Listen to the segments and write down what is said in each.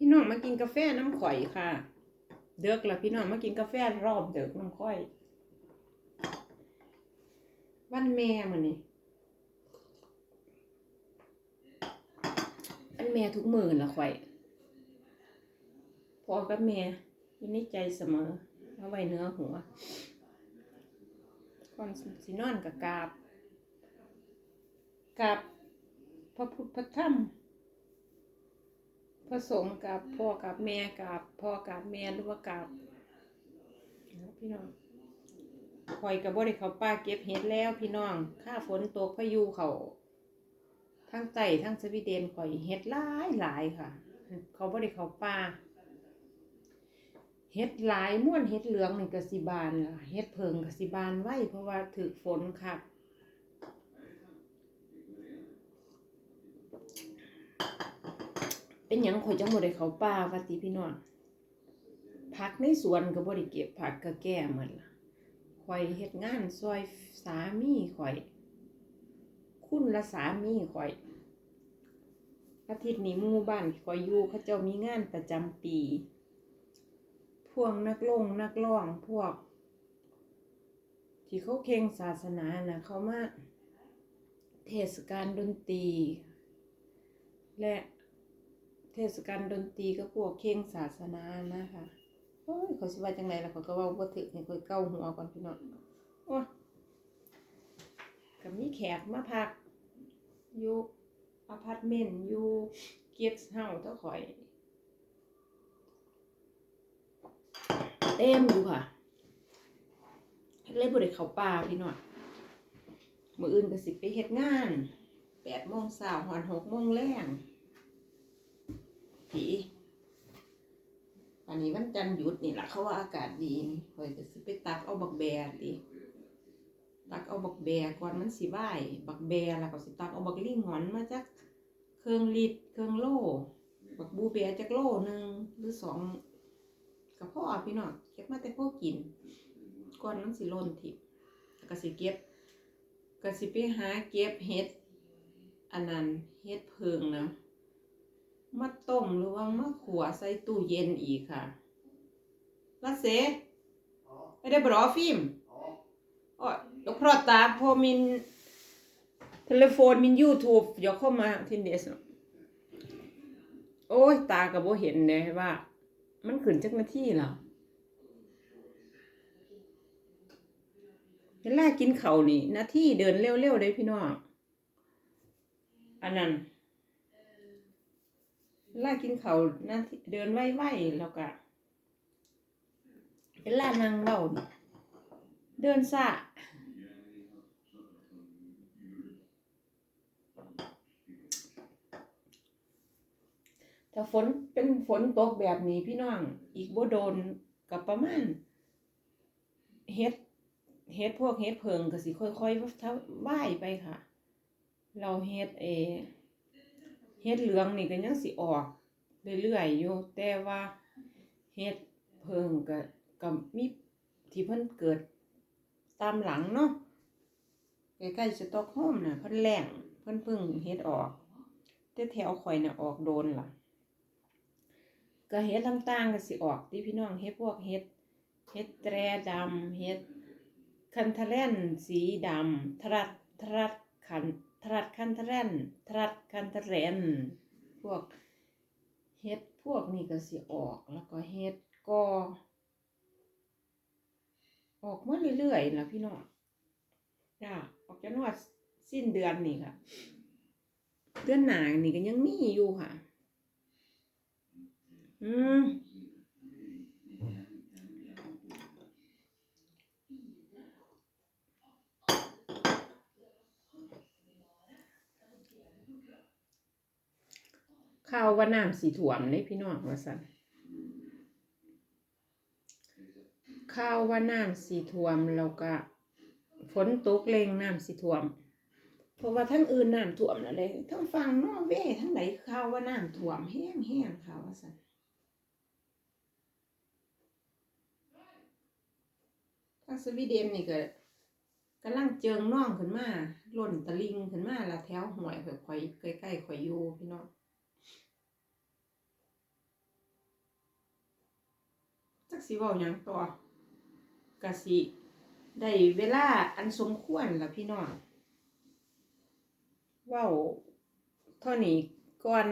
พี่น้องมากินกาแฟน้ำข่อยค่ะ เด็กละพี่น้องมากินกาแฟรอบเด็กน้ำข่อย วันแม่มันนี่วันแม่ทุกมือละข่อยพอกับแม่อยู่ในใจเสมอเอาไว้เนื้อหัวก่อนสินอนกับกาบกราบพระพุทธพระธรรม พระสงฆ์กับพ่อกับแม่กับพ่อกับแม่หรือว่ากับพี่น้องคอยกับบ่ได้เขาป้าเก็บเห็ดแล้วพี่น้องข้าฝนตกพายุเขาทั้งไต่ทั้งสวีเดนคอยเห็ดหลายหลายค่ะ เขาบ่ได้เขาป้าเห็ดหลายม่วนเห็ดเหลืองนี่กสิบานเห็ดเพิงกสิบานไว้เพราะว่าถือฝนค่ะ เป็นหยังข่อยจังบ่ได้เข้าป่าว่าติพี่น้องผักในสวนก็บ่ได้เก็บผักก็แก่หมดล่ะข่อยเฮ็ดงานซอยสามีข่อย คุณละสามีข่อยอาทิตย์นี้หมู่บ้านข่อยอยู่เขาเจ้ามีงานประจำปี พวกนักลงนักร้องพวก ที่เขาเข่งศาสนาน่ะเขามาเทศกาลดนตรี และ เทศกาลดนตรีก็พวกเข่งศาสนานะคะโอ้ยเขาสิว่าจังไงล่ะเขาก็เว่าบ่ถึกให้คอยเก้าหัวก่อนพี่น้องโอ้ยก็มีแขกมาพัก อยู่อพาร์ตเมนต์อยู่เกสต์เฮาส์เท่าข่อย เต็มอยู่ค่ะเลยบ่ได้เข้าป่าพี่น้องมื้ออื่นก็สิไปเฮ็ดงาน8โมงเช้าฮอด6โมงแลง ผีอันนี้วันจันทร์หยุดนี่แหละเขาว่าอากาศดีนี่คอยจะสิไปตักเอาบักแบดิตักเอาบักแบร์ก่อนมันสิไหวบักแบร์แล้วก็สิตักเอาบักลิ่งหอนมาจากเครื่องลิตรเครื่องโล่บักบูเบียจากโล่หนึ่งหรือสองกับพ่อพี่น้องเก็บมาแต่พ่อกินก่อนมันสิล่นทิพก็สิเก็บก็สิไปหาเก็บเห็ดอันนั้นเห็ดเพิงนะ มาต้มหรือว่ามาขัวใส่ตู้เย็นอีกค่ะลัเซไม่ได้บรอฟิล์มอ๋อแล้วพรอตาพอมินโทรศัพท์มินยูทูบเดี๋ยวเข้ามาทินเดสโอ้ยตากับโบเห็นเลยว่า มันขึ้นจักนาทีแล้วเวลากินเขาวนี่นาทีเดินเร็วๆเลยพี่น้องอันนั้นเว ลากินเขาวนะเดินไหวๆแล้วก็เวลานั่งเบาเดินซะถ้าฝนเป็นฝนตกแบบนี้พี่น้อง อีกบ่โดนกับประมาณเฮ็ดเฮ็ดพวกเฮ็ดเพิงก็สิค่อยๆถ้าว่ายไปค่ะ เราเฮ็ดเอ ฮ็ดเหลืองนี่ก็ยังสิออกเรื่อยๆอยู่แต่ว่าเฮ็ดเพิงก็ก็มีที่เพิ่นเกิดตามหลังเนาะใกล้ๆสต็อกโฮมน่ะเพิ่นแล้งเพิ่นเพิ่งเฮ็ดออกแต่แถวข่อยน่ะออกโดนล่ะก็เฮ็ดต่างๆก็สิออกที่พี่น้องเฮ็ดพวกเฮ็ดเฮ็ดแตรดำเฮ็ดคันทะแล่นสีดำทรัดทรัดคัน ทรัดคันทแรนทรัดคันทแรนพวกเฮ็ดพวกนี้ก็สิออกแล้วก็เฮ็ดก็ออกมาเรื่อยๆนะพี่น้องจ้าออกจนว่าสิ้นเดือนนี่ค่ะ เดือนหนานี่ก็ยังมีอยู่ค่ะ อืม ข่าวว่าน้ำสีถ่วมเลยพี่น้องว่าสันข่าวว่าน้ำสีถ่วมแล้วก็ฝนตกเลงน้ำสีถ่วม เพราะว่าทั้งอื่นน้ำท่วมแล้วเลยทั้งฝั่งนอร์เวย์ทั้งไหนข่าวว่าน้ำท่วมแห้งแห้งๆค่ะว่าสันทั้งสวีเดนนี่ก็กำลังเจิงน่องขึ้นมาล่นตะลิงขึ้นมาละแถวห่วยข่อยๆใกล้ๆข่อยอยู่พี่น้อง กสิเว้าหยังต่อก็สิได้เวลาอันสมควรล่ะพี่น้องเว้าเท่านี้ก่อน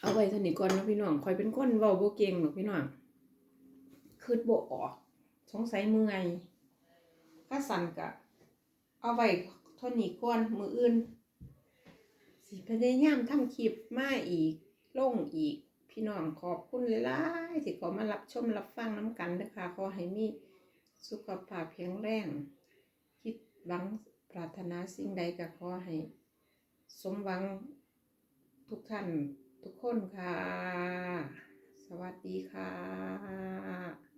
เอาไว้เท่านี้ก่อนนะพี่น้องคอยเป็นคนเว้าบ่เก่งหรอกพี่น้องคิดบ่ออกสงสัยเมื่อยถ้าสั่นก็เอาไว้เท่านี้ก่อนมืออื่น สิพยายามทำคลิปมาอีก ลงอีก พี่น้องขอบคุณหลายๆที่เขามารับชมรับฟังน้ำกันนะคะขอให้มีสุขภาพแข็งแรง คิดหวังปรารถนาสิ่งใดก็ขอให้สมหวังทุกท่านทุกคนค่ะ สวัสดีค่ะ